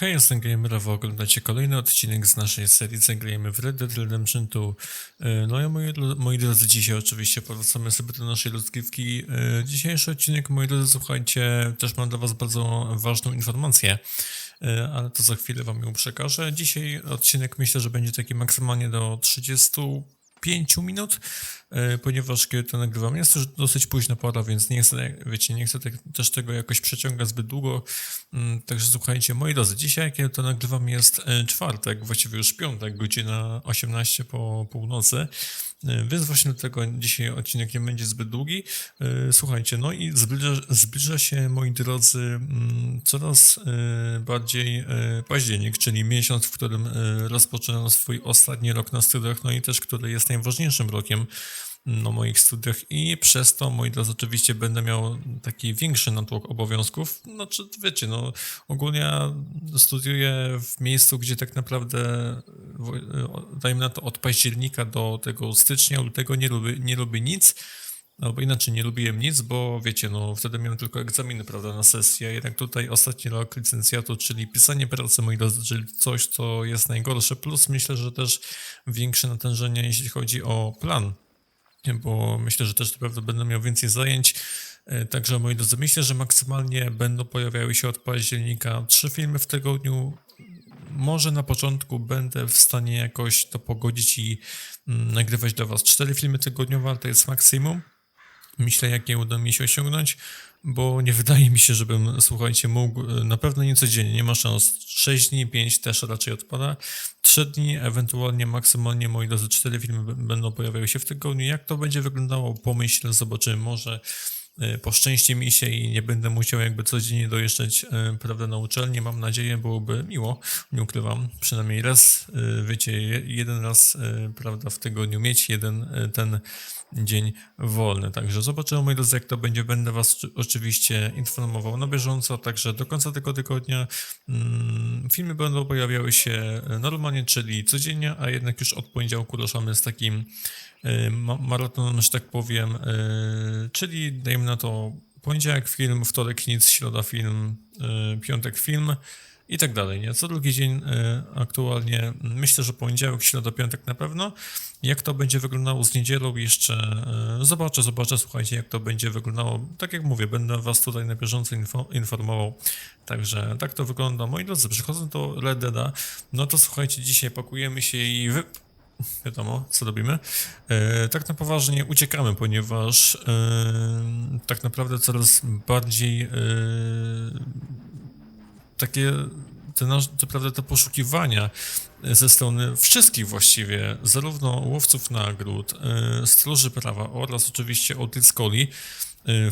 Hej, jestem Gamer, wy oglądacie kolejny odcinek z naszej serii Zagrajemy w Red Dead Redemption 2. E, No i moi, moi drodzy, dzisiaj oczywiście powracamy sobie do naszej rozgrywki. E, Dzisiejszy odcinek, moi drodzy, słuchajcie, też mam dla was bardzo ważną informację, e, ale to za chwilę wam ją przekażę. Dzisiaj odcinek myślę, że będzie taki maksymalnie do 35 minut, e, ponieważ kiedy to nagrywam, jest już dosyć późna pora, więc nie chcę, wiecie, nie chcę też tego jakoś przeciągać zbyt długo. Mm, Także słuchajcie, moi drodzy, dzisiaj kiedy to nagrywam jest e, czwartek, właściwie już piątek, godzina 18 po północy, więc właśnie dlatego dzisiaj odcinek nie będzie zbyt długi. E, Słuchajcie, no i zbliża, zbliża się, moi drodzy, mm, coraz e, bardziej e, październik, czyli miesiąc, w którym e, rozpoczynam swój ostatni rok na studiach, no i też który jest najważniejszym rokiem na moich studiach i przez to, moi drodzy, oczywiście będę miał taki większy natłok obowiązków. Znaczy, wiecie, no ogólnie studiuję w miejscu, gdzie tak naprawdę, dajmy na to, od października do tego stycznia, lutego nie lubię, nie lubię nic. Albo inaczej, nie lubiłem nic, bo wiecie, no wtedy miałem tylko egzaminy, prawda, na sesję. Jednak tutaj ostatni rok licencjatu, czyli pisanie pracy, moi drodzy, czyli coś, co jest najgorsze. Plus myślę, że też większe natężenie, jeśli chodzi o plan bo myślę, że też na pewno będę miał więcej zajęć. E, Także moi drodzy, myślę, że maksymalnie będą pojawiały się od października trzy filmy w tygodniu. Może na początku będę w stanie jakoś to pogodzić i mm, nagrywać dla Was cztery filmy tygodniowe, ale to jest maksimum. Myślę, jakie uda mi się osiągnąć, bo nie wydaje mi się, żebym, słuchajcie, mógł, e, na pewno nie codziennie, nie ma szans. 6 dni, 5 też raczej odpada. 3 dni, ewentualnie maksymalnie, moi drodzy, 4 filmy będą pojawiały się w tygodniu. Jak to będzie wyglądało, pomyślę, zobaczymy. Może e, poszczęści mi się i nie będę musiał jakby codziennie dojeżdżać, e, prawda, na uczelnię. Mam nadzieję, byłoby miło, nie ukrywam. Przynajmniej raz, wiecie, je- jeden raz, prawda, w tygodniu mieć jeden ten dzień wolny. Także zobaczymy, moi drodzy, jak to będzie. Będę Was oczy- oczywiście informował na bieżąco, także do końca tego tygodnia mm, filmy będą pojawiały się normalnie, czyli codziennie, a jednak już od poniedziałku ruszamy z takim ma- maratonem, że tak powiem, e, czyli dajmy na to poniedziałek film, wtorek nic, środa film, e, piątek film i tak dalej, nie? Co drugi dzień e, aktualnie, myślę, że poniedziałek, środa, piątek na pewno. Jak to będzie wyglądało z niedzielą jeszcze, e, zobaczę, zobaczę, słuchajcie, jak to będzie wyglądało. Tak jak mówię, będę was tutaj na bieżąco info, informował. Także tak to wygląda. Moi drodzy, przechodząc do Red Deada, no to słuchajcie, dzisiaj pakujemy się i wy... Wiadomo, co robimy. E, tak na poważnie uciekamy, ponieważ e, tak naprawdę coraz bardziej e, takie te, nasz, te, prawda, te poszukiwania ze strony wszystkich właściwie, zarówno łowców nagród, stróży prawa oraz oczywiście Audit Scoli, e,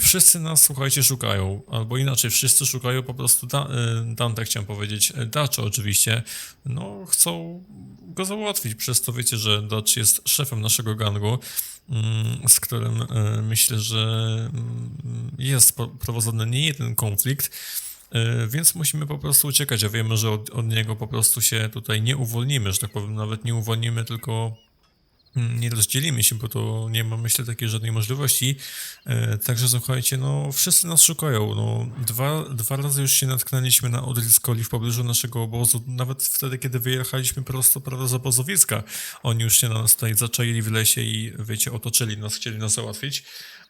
wszyscy nas, słuchajcie, szukają, albo inaczej, wszyscy szukają po prostu da, Dante, chciałem powiedzieć, e, Dutch oczywiście, no chcą go załatwić, przez to wiecie, że Dutch jest szefem naszego gangu, mm, z którym myślę, że mm, jest prowadzony nie jeden konflikt, Więc musimy po prostu uciekać, a wiemy, że od, od niego po prostu się tutaj nie uwolnimy, że tak powiem, nawet nie uwolnimy, tylko nie rozdzielimy się, bo to nie ma, myślę, takiej żadnej możliwości. E, Także słuchajcie, no wszyscy nas szukają. No, dwa, dwa razy już się natknęliśmy na odryskoli w pobliżu naszego obozu, nawet wtedy, kiedy wyjechaliśmy prosto prawda, z obozowiska. Oni już się na nas tutaj zaczaili w lesie i wiecie, otoczyli nas, chcieli nas załatwić.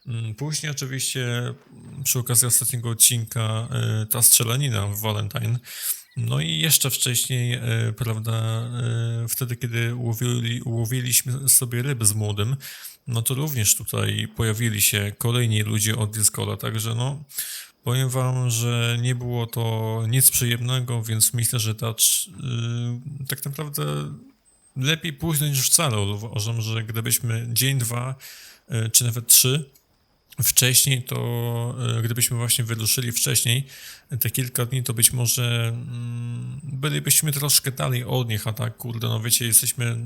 Mm, Później oczywiście mm, przy okazji ostatniego odcinka e, ta strzelanina w Valentine. No i jeszcze wcześniej, e, prawda, e, wtedy kiedy łowili, łowiliśmy sobie ryby z młodym, no to również tutaj pojawili się kolejni ludzie od Discola, także no powiem wam, że nie było to nic przyjemnego, więc myślę, że Dutch y, tak naprawdę lepiej późno niż wcale. Uważam, że gdybyśmy dzień, dwa, y, czy nawet trzy wcześniej, to e, gdybyśmy właśnie wyruszyli wcześniej, te kilka dni, to być może mm, bylibyśmy troszkę dalej od nich, a tak, kurde, no wiecie, jesteśmy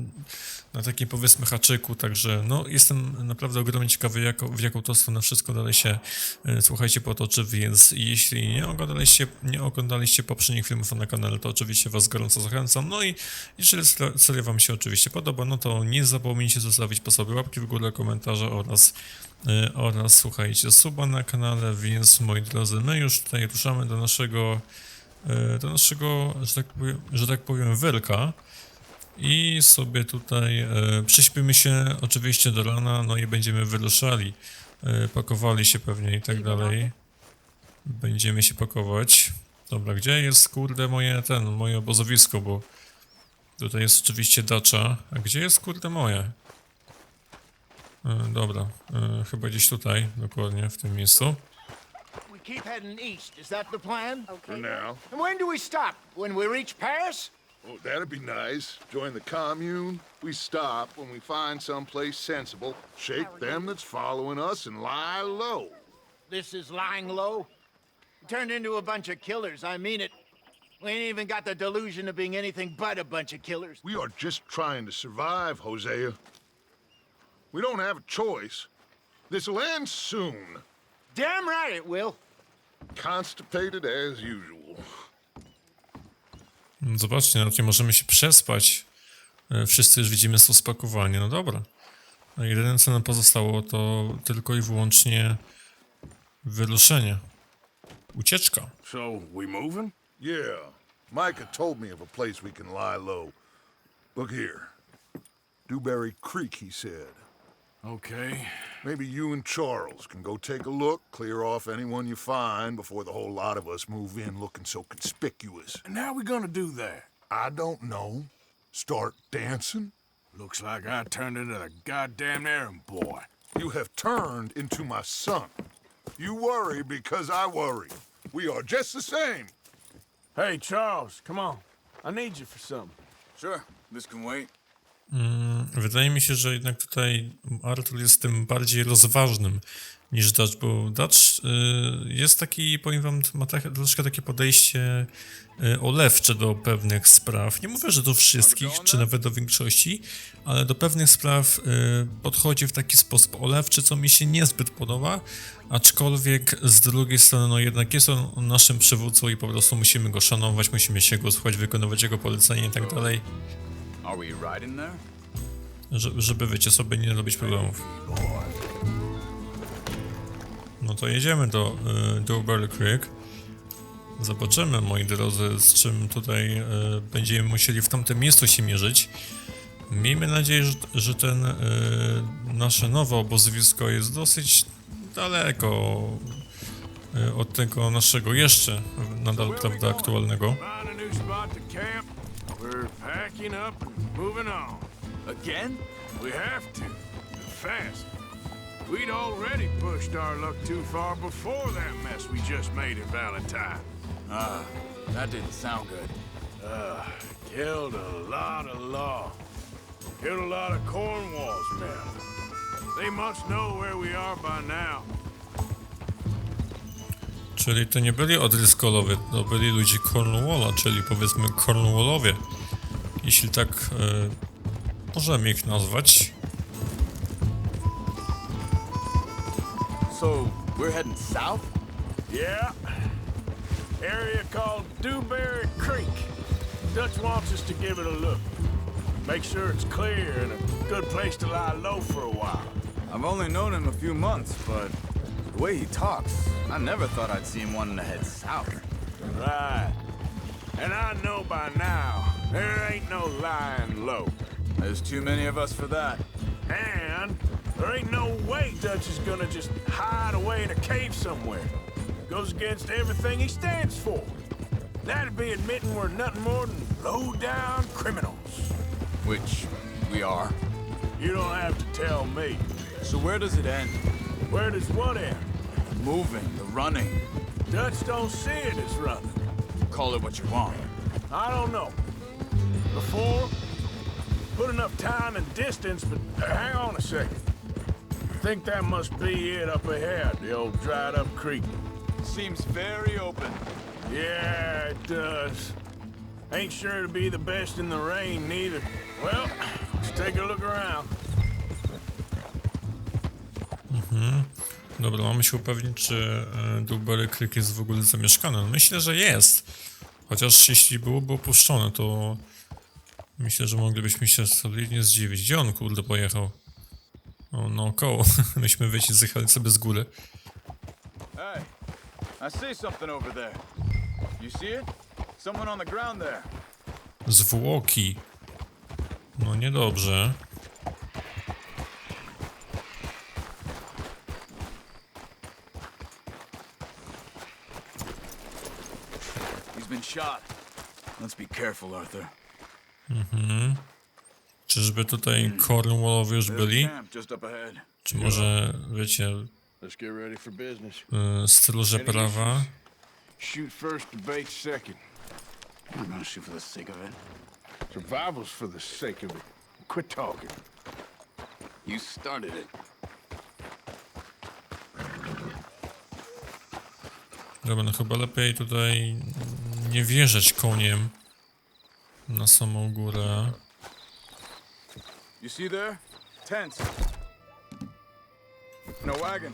na takim powiedzmy haczyku, także no jestem naprawdę ogromnie ciekawy, w jaką to stronę wszystko dalej się, e, słuchajcie, potoczy, więc jeśli nie oglądaliście, nie oglądaliście poprzednich filmów na kanale, to oczywiście was gorąco zachęcam, no i jeżeli seria wam się oczywiście podoba, no to nie zapomnijcie zostawić po sobie łapki w górę, komentarze oraz y, oraz słuchajcie, suba na kanale, więc moi drodzy, my już tutaj ruszamy do naszego e, do naszego, że tak powiem, że tak powiem i sobie tutaj e, prześpimy się oczywiście do rana, no i będziemy wyruszali, e, pakowali się pewnie i tak dalej. Będziemy się pakować. Dobra, gdzie jest kurde moje ten, moje obozowisko, bo tutaj jest oczywiście dacza, a gdzie jest kurde moje? Dobra, chyba gdzieś tutaj, dokładnie w tym miejscu. We keep heading east. Is that the plan? For now. And when do we stop? When we reach Paris? Oh, that'd be nice. Join the commune. We stop when we find someplace sensible, shake them that's following us, and lie low. This is lying low. Turned into a bunch of killers. I mean it. We ain't even got the delusion of being anything but a bunch of killers. We are just trying to survive, Hosea. We don't have a choice. This'll end soon. Damn right it will. Constipated as usual. Zobaczcie, nawet nie możemy się przespać. E, Wszyscy już widzimy są spakowani. No dobra. A jedyne co nam pozostało to tylko i wyłącznie wyruszenie. Ucieczka. So, we moving? Yeah. Micah told me of a place we can lie low. Look here. Dewberry Creek, he said. Okay. Maybe you and Charles can go take a look, clear off anyone you find before the whole lot of us move in looking so conspicuous. And how we gonna do that? I don't know. Start dancing? Looks like I turned into the goddamn errand boy. You have turned into my son. You worry because I worry. We are just the same. Hey, Charles, come on. I need you for something. Sure, this can wait. Wydaje mi się, że jednak tutaj Arthur jest tym bardziej rozważnym niż Dutch, bo Dutch y, jest taki, powiem wam, ma tak, troszkę takie podejście y, olewcze do pewnych spraw. Nie mówię, że do wszystkich, czy nawet do większości, ale do pewnych spraw y, podchodzi w taki sposób olewczy, co mi się niezbyt podoba, aczkolwiek z drugiej strony, no jednak jest on naszym przywódcą i po prostu musimy go szanować, musimy się go słuchać, wykonywać jego polecenia i tak dalej, Are we riding there? żeby, żeby wiecie, sobie nie robić problemów. No to jedziemy do y, Dewberry Creek. Zobaczymy, moi drodzy, z czym tutaj y, będziemy musieli w tamtym miejscu się mierzyć. Miejmy nadzieję, że, że ten y, nasze nowe obozowisko jest dosyć daleko y, od tego naszego jeszcze nadal, prawda, aktualnego. Packing up and moving on. Again? We have to. Fast. We'd already pushed our luck too far before that mess we just made at Valentine. Ah, that didn't sound good. Uh, killed a lot of law. Killed a lot of Cornwall's men. They must know where we are by now. Czyli to nie byli Odryscolowie, to byli ludzie Cornwalla, czyli powiedzmy Cornwallowie. Jeśli tak e, możemy ich nazwać. So, we're heading south? Yeah. Area called Dewberry Creek. Dutch wants us to give it a look. Make sure it's clear and a good place to lie low for a while. I've only known him a few months, but the way he talks, I never thought I'd see him wanting to head south. Right. And I know by now, there ain't no lying low. There's too many of us for that. And there ain't no way Dutch is gonna just hide away in a cave somewhere. Goes against everything he stands for. That'd be admitting we're nothing more than low-down criminals. Which we are. You don't have to tell me. So where does it end? Where does what end? Moving, the running. Dutch don't see it as running. Call it what you want. I don't know. Before, put enough time and distance, but hang on a second. think that must be it up ahead, the old dried up creek. Seems very open. Yeah, it does. Ain't sure to be the best in the rain, neither. Well, let's take a look around. Dobra, mamy się upewnić, czy e, Dewberry Creek jest w ogóle zamieszkany. Myślę, że jest. Chociaż jeśli byłoby opuszczone, to myślę, że moglibyśmy się solidnie zdziwić. Gdzie on, kurde, pojechał? O, naokoło. Myśmy wiecie, zjechali sobie z góry. Hey, I see something over there. You see it? Someone on the ground there. Zwłoki. No niedobrze. He's been shot. Let's be careful, Arthur. Czyżby tutaj Cornwallowie już byli? Czy może, wiecie, y, stróże prawa? Shoot first, debate second. I'm gonna shoot for the sake of it. Survival's for the sake of it. Quit talking. You started it. Dobra, no chyba lepiej tutaj nie wjeżdżać koniem na samą górę. You see there? Tents. No wagon.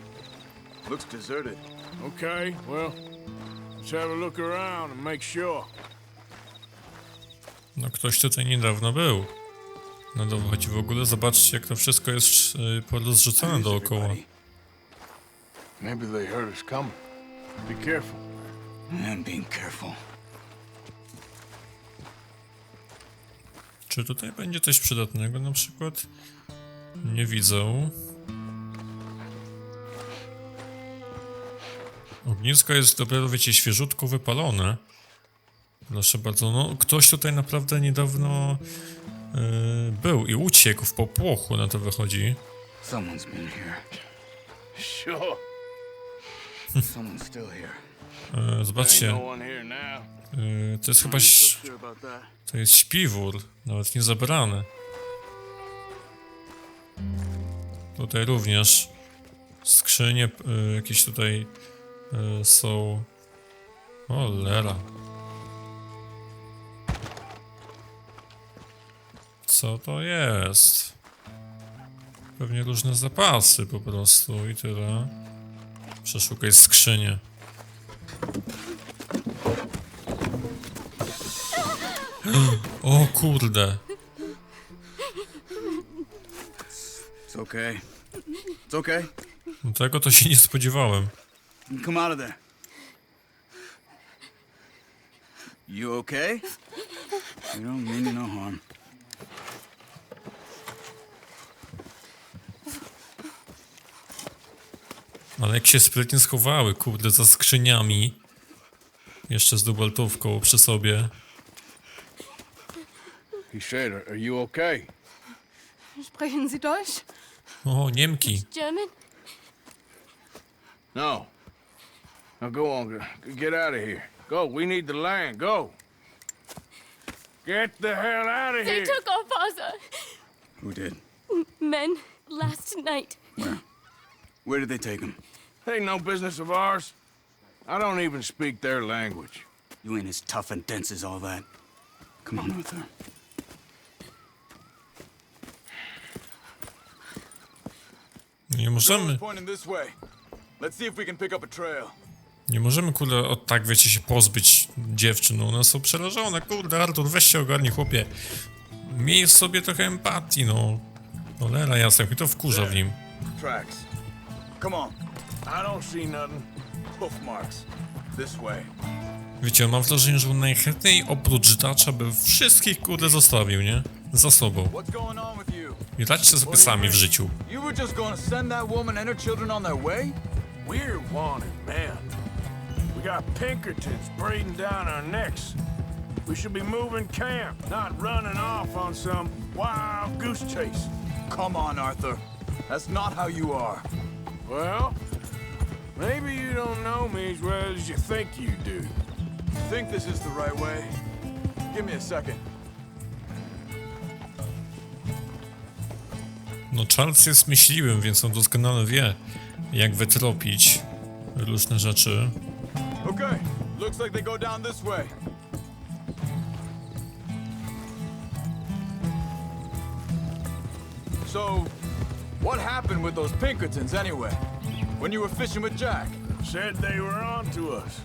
Looks deserted. Okay, well, let's have a look around and make sure. No ktoś tutaj niedawno był. No dowodzi w ogóle, zobaczcie jak to wszystko jest y, porozrzucone Where's dookoła. Maybe they heard us coming. Be careful. I'm being careful. Czy tutaj będzie coś przydatnego na przykład? Nie widzę. Ognisko jest dopiero, wiecie, świeżutko wypalone. Proszę bardzo, no ktoś tutaj naprawdę niedawno yy, był i uciekł w popłochu, na to wychodzi. Someone's been here. Sure. Someone's still here. Ain't zobaczcie, no yy, to jest chyba to jest śpiwór, nawet nie zabrany. Tutaj również skrzynie yy, jakieś tutaj są. O, lera. Co to jest? Pewnie różne zapasy po prostu i tyle. Przeszukaj skrzynię. Kurde. It's okay. It's okay. No Tego to się nie spodziewałem. Come out of there. You okay? You don't mean you no harm. Ale jak się sprytnie schowały, kurde, za skrzyniami. Jeszcze z dubeltówką przy sobie. He said, are are you okay? Sprechen Sie Deutsch? O, Niemki. German? No. Now go on, get out of here. Go, we need the land, go. Get the hell out of here. They took our father. Who did? Men last night. Where did they take him? Ain't no business of ours. I don't even speak their language. You ain't as tough and dense as all that. Come on, Arthur. A trail. nie możemy, kurde, od tak, wiecie, się pozbyć dziewczyn. No, one są przerażone. Kurde, Artur, weź się ogarnij, chłopie. Miej w sobie trochę empatii, no. Cholera jasna, mi to wkurza w nim. I. Wiecie, mam wrażenie, że on najchętniej oprócz dacza by wszystkich, kurde, zostawił, nie? Za sobą. What's going on with you? I radźcie sobie sami w życiu. You were just gonna send that woman and her children on their way? We're wanted, man. We got Pinkertons breathing down our necks. We should be moving camp, not running off on some wild goose chase. Come on, Arthur. That's not how you are. Well, maybe you don't know me as well as you think you do. Think this is the right way? Give me a second. No Charles jest myśliwym, więc on doskonale wie, jak wytropić różne rzeczy. Okay. Looks like they go down this way. So, what happened with those Pinkertons anyway? When you were fishing with Jack? Said they were on to us.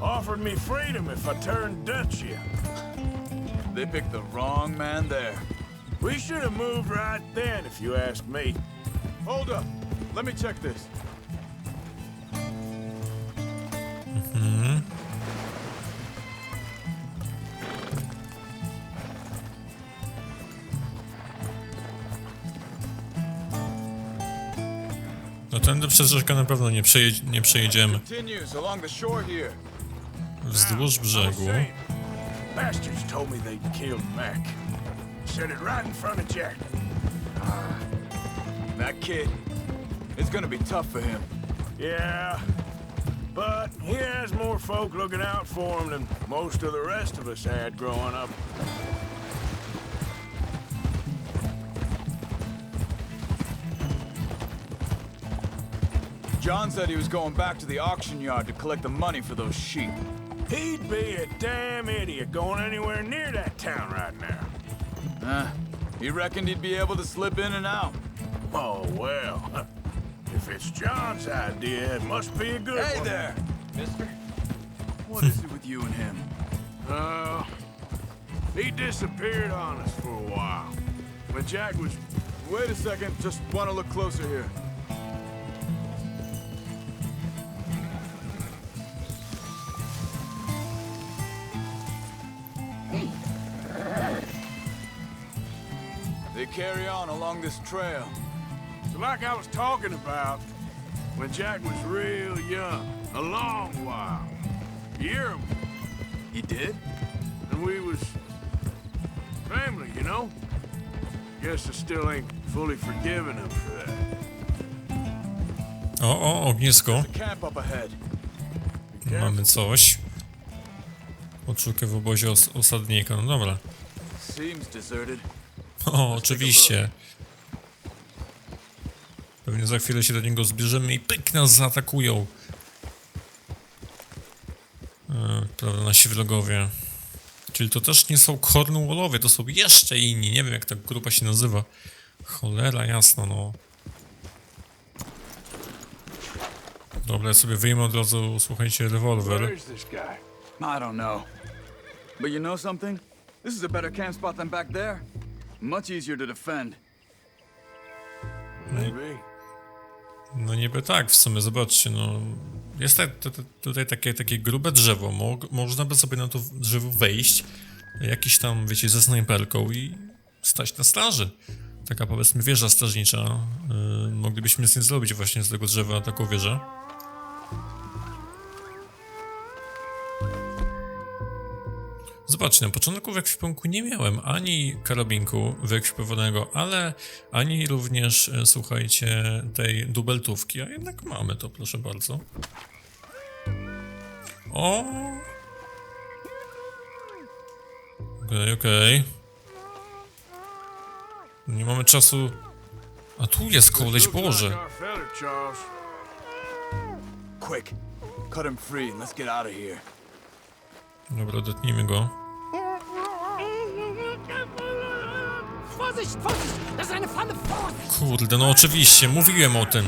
Offered me freedom if I turned Dutch yet. They picked the wrong man there. We should have moved right then, if you ask me. Hold up. Let me check this. Hmm No tędy przez rzekę na pewno nie, przejedź, nie przejedziemy. Wzdłuż brzegu. Bastards told me they killed Mac. Said it right in front of Jack. Ah, that kid, it's gonna be tough for him. Yeah, but he has more folk looking out for him than most of the rest of us had growing up. John said he was going back to the auction yard to collect the money for those sheep. He'd be a damn idiot going anywhere near that town right now. Uh, he reckoned he'd be able to slip in and out. Oh, well. If it's John's idea, it must be a good Hey one. Hey there, mister. What is it with you and him? Uh, he disappeared on us for a while. When Jack was Wait a second, just want to look closer here. Carry on along this trail. So like I was talking about, when Jack was real young, a long while, year of- He did? and we was family, you know? Guess I still ain't fully forgiven him for that. Oh, oh, oh, o, o, ognisko. The camp up ahead. Mamy coś. Poczułkę w obozie os osadnika. No dobra. Seems deserted. O, oczywiście. Pewnie za chwilę się do niego zbierzemy i pyk nas zaatakują. E, prawda, nasi wrogowie. Czyli to też nie są Cornwallowie, to są jeszcze inni. Nie wiem jak ta grupa się nazywa. Cholera jasno, no. Dobra, ja sobie wyjmę od razu, słuchajcie, rewolwer. I don't know. But you know something? This is a better camp spot than back there. Much easier to defend. Maybe. No niby tak, w sumie zobaczcie, no jest te, tutaj takie, takie grube drzewo, Mo, można by sobie na to drzewo wejść, jakiś tam, wiecie, ze snajperką i stać na straży. Taka powiedzmy wieża strażnicza, yy, moglibyśmy nic nie zrobić właśnie z tego drzewa taką wieżę. Zobaczcie, na początku w ekwipunku nie miałem ani karabinku wyekwipowanego, ale ani również, e, słuchajcie, tej dubeltówki, a jednak mamy to, proszę bardzo. O! Okej, okej. Nie mamy czasu. A tu jest koleś, Boże. Quick, cut him free and let's get out of here. Dobra, dotknijmy go. Kurde, no oczywiście, mówiłem o tym.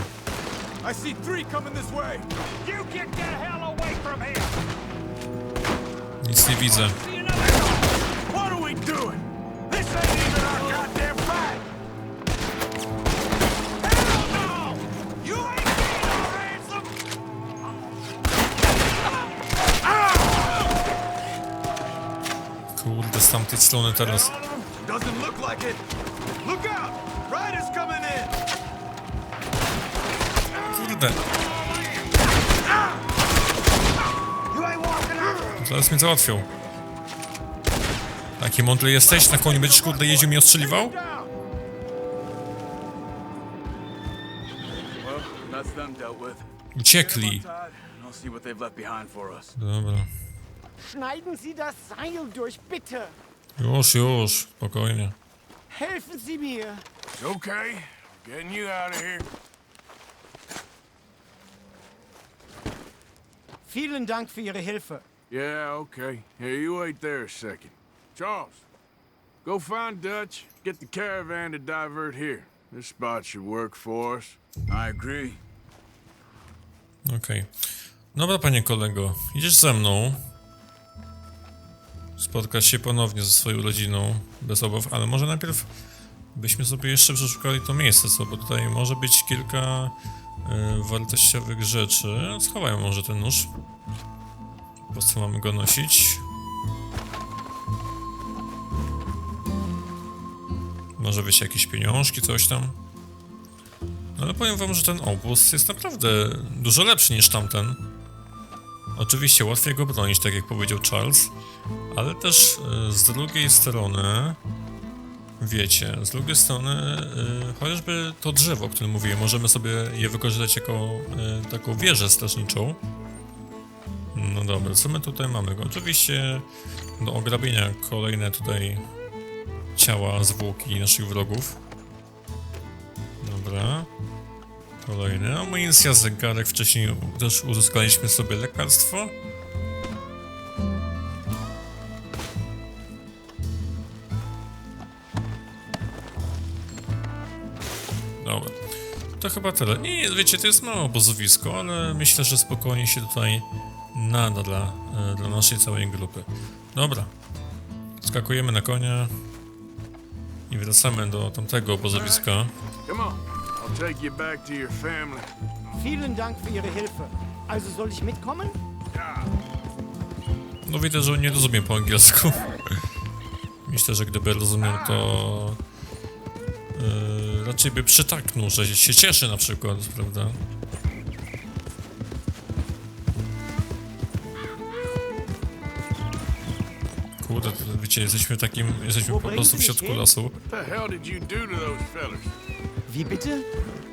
I see three coming this way. You get the hell away from here! Nic nie widzę. What are we doing? This ain't even our goddamn fight! Hell no! You ain't getting no ransom! Kurde, z tamtej strony teraz. Doesn't look like it. Look out! Riders coming in! Kurde. Zaraz mnie załatwią. Taki mądry jesteś? Na koniu będziesz kurde jeździł i ostrzeliwał? Uciekli. Dobra. Schneiden Sie das Seil durch, bitte. Już, już. Spokojnie. Helfen Sie mir. It's okay. Getting you out of here. Vielen Dank für Ihre Hilfe. Yeah, okay. Here, you wait there a second. Charles, go find Dutch. Get the caravan to divert here. This spot should work for us. I agree. Okej. Dobra, panie kolego. Idziesz ze mną. Spotkać się ponownie ze swoją rodziną. Bez obaw, ale może najpierw byśmy sobie jeszcze przeszukali to miejsce, co? Bo tutaj może być kilka y, wartościowych rzeczy. Schowajmy może ten nóż. Po co mamy go nosić? Może być jakieś pieniążki, coś tam. No ale powiem wam, że ten obóz jest naprawdę dużo lepszy niż tamten. Oczywiście łatwiej go bronić, tak jak powiedział Charles, ale też y, z drugiej strony, wiecie, z drugiej strony, y, chociażby to drzewo, o którym mówiłem, możemy sobie je wykorzystać jako y, taką wieżę strażniczą. No dobra, co my tutaj mamy? Oczywiście do ograbienia kolejne tutaj ciała, zwłoki naszych wrogów. Dobra. Kolejny. Amunicja, zegarek. Wcześniej też uzyskaliśmy sobie lekarstwo. Dobra. To chyba tyle. Nie, wiecie, to jest małe obozowisko, ale myślę, że spokojnie się tutaj nada dla, e, dla naszej całej grupy. Dobra. Skakujemy na konia i wracamy do tamtego obozowiska. Come on. I'll take you back to your family. Vielen Dank für Ihre Hilfe. Also soll ich mitkommen? No widzę, że nie rozumiem po angielsku. Myślę, że gdyby rozumiał, to yy, raczej by przytaknął, że się cieszy na przykład, prawda? Kurde, to wiecie, jesteśmy takim, jesteśmy po prostu w środku lasu. What the hell did you do to those fellas? Wie bitte?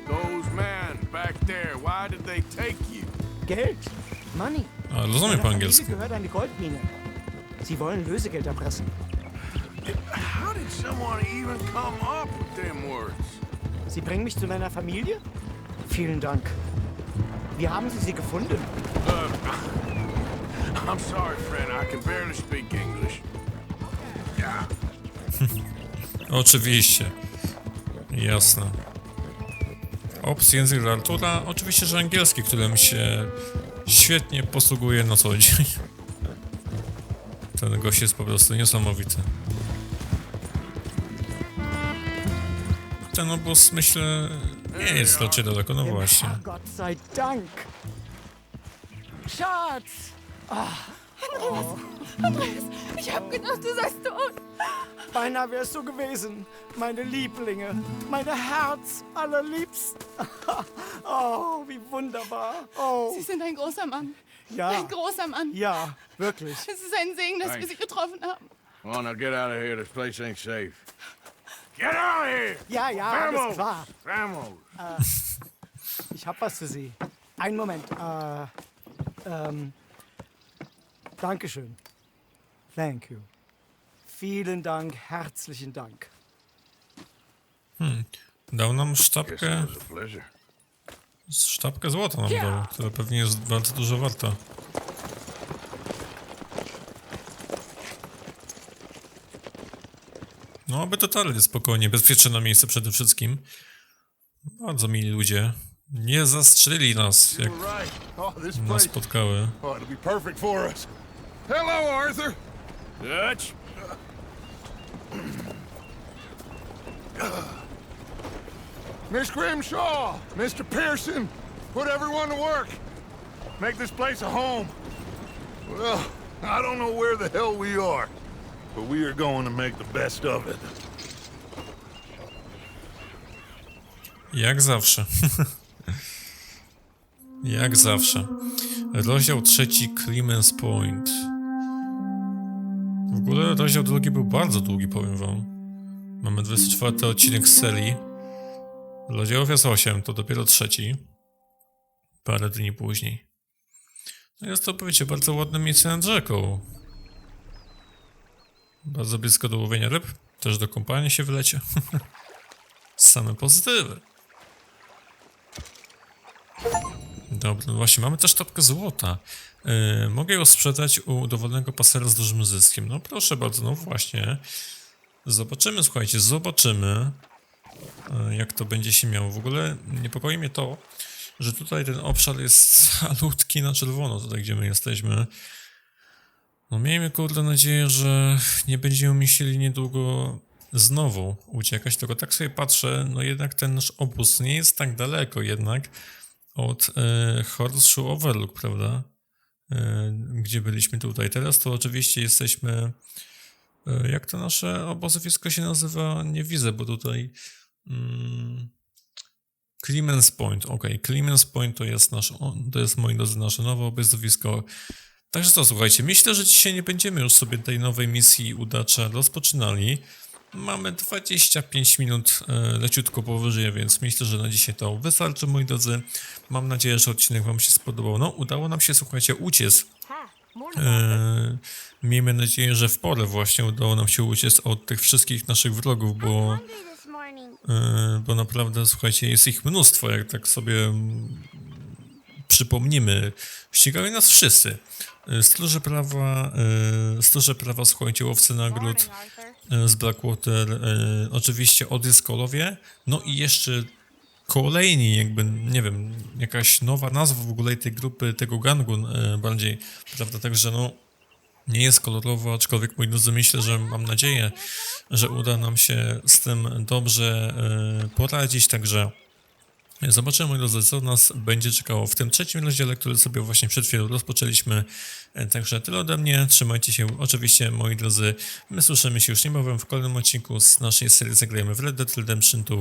Those men back there, why did they take you? Geld. Money. A, rozumiem Meiner po Familie angielsku. gehört eine Goldmine. Sie wollen Lösegeld erpressen. How did someone even come up with them words? Sie bringen mich zu meiner Familie? Vielen Dank. Wie haben Sie sie gefunden? I'm sorry, friend, I can barely speak English. Yeah. Oczywiście. Jasne. Opcje język Artura, oczywiście, że angielski, którym się świetnie posługuje na co dzień. Ten gość jest po prostu niesamowity. Ten obóz, myślę, nie jest raczej daleko, no właśnie. Schatz! Ich hab gedacht, du seist tot. Beinahe wärst du gewesen. Meine Lieblinge. Meine Herz allerliebst. Oh, wie wunderbar. Oh, Sie sind ein großer Mann. ja. Ein großer Mann. Ja, wirklich. Es ist ein Segen, dass wir Thanks. Sie getroffen haben. Come on, now get out of here. This place ain't safe. Get out of here! Ja, ja, alles Vamos! klar. Vamos! Ich hab was für Sie. Einen Moment. Äh, ähm, Dankeschön. Thank you. Vielen Dank, herzlichen Dank. Dał nam sztabkę, it was a pleasure. sztabkę złota nam dał, która pewnie jest bardzo dużo warta. No, aby dotarli spokojnie, bezpieczne na miejsce przede wszystkim. Bardzo mili ludzie. Nie zastrzelili nas, jak. Oh, nas spotkały. Hello, Arthur. Dutch? Miss Grimshaw, Mr. Pearson, put everyone to work. Make this place a home. Well, I don't know where the hell we are, but we are going to make the best of it. Jak zawsze. Jak zawsze. Rozdział trzeci Clemens Point. W ogóle rozdział drugi był bardzo długi, powiem wam. Mamy 24 odcinek z serii. Rozdziałów jest 8, to dopiero trzeci. Parę dni później. No jest to, powiecie, bardzo ładne miejsce nad rzeką. Bardzo blisko do łowienia ryb. Też do kąpania się wylecie. Same pozytywy. Dobra, no właśnie, mamy też sztabkę złota. Yy, mogę ją sprzedać u dowolnego pasera z dużym zyskiem. No proszę bardzo, no właśnie. Zobaczymy, słuchajcie, zobaczymy, yy, jak to będzie się miało. W ogóle niepokoi mnie to, że tutaj ten obszar jest calutki na czerwono, tutaj gdzie my jesteśmy. No miejmy kurde nadzieję, że nie będziemy musieli niedługo znowu uciekać, tylko tak sobie patrzę, no jednak ten nasz obóz nie jest tak daleko jednak od e, Horseshoe Overlook, prawda? E, gdzie byliśmy tutaj. Teraz to oczywiście jesteśmy. E, jak to nasze obozowisko się nazywa? Nie widzę, bo tutaj. Mm, Clemens Point, ok. Clemens Point to jest nasz, to jest moi drodzy nasze nowe obozowisko. Także co, słuchajcie, myślę, że dzisiaj nie będziemy już sobie tej nowej misji udacza rozpoczynali. Mamy 25 minut e, leciutko powyżej, więc myślę, że na dzisiaj to wystarczy, moi drodzy. Mam nadzieję, że odcinek Wam się spodobał. No, udało nam się, słuchajcie, uciec. E, miejmy nadzieję, że w porę właśnie udało nam się uciec od tych wszystkich naszych wrogów, bo, e, bo naprawdę, słuchajcie, jest ich mnóstwo, jak tak sobie mm, przypomnimy. Ścigali nas wszyscy. Stróże prawa, e, stróże prawa, słuchajcie, łowcy nagród z Blackwater, e, oczywiście Odyskolowie, no i jeszcze kolejni, jakby, nie wiem, jakaś nowa nazwa w ogóle tej grupy, tego gangu e, bardziej, prawda, także no nie jest kolorowo, aczkolwiek moi drodzy, myślę, że mam nadzieję, że uda nam się z tym dobrze e, poradzić, także Zobaczymy, moi drodzy, co nas będzie czekało w tym trzecim rozdziale, który sobie właśnie przed chwilą rozpoczęliśmy. E, Także tyle ode mnie. Trzymajcie się. Oczywiście, moi drodzy, my słyszymy się już niebawem w kolejnym odcinku z naszej serii Zagrajemy w Red Dead Redemption 2.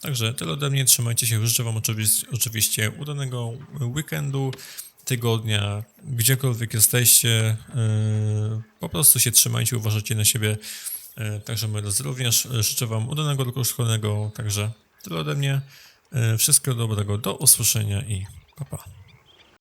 Także tyle ode mnie. Trzymajcie się. Życzę Wam oczywiście, oczywiście udanego weekendu, tygodnia, gdziekolwiek jesteście. E, Po prostu się trzymajcie, uważajcie na siebie. E, Także moi drodzy, również życzę Wam udanego roku szkolnego. Także tyle ode mnie. E, Wszystkiego dobrego, do usłyszenia i pa pa.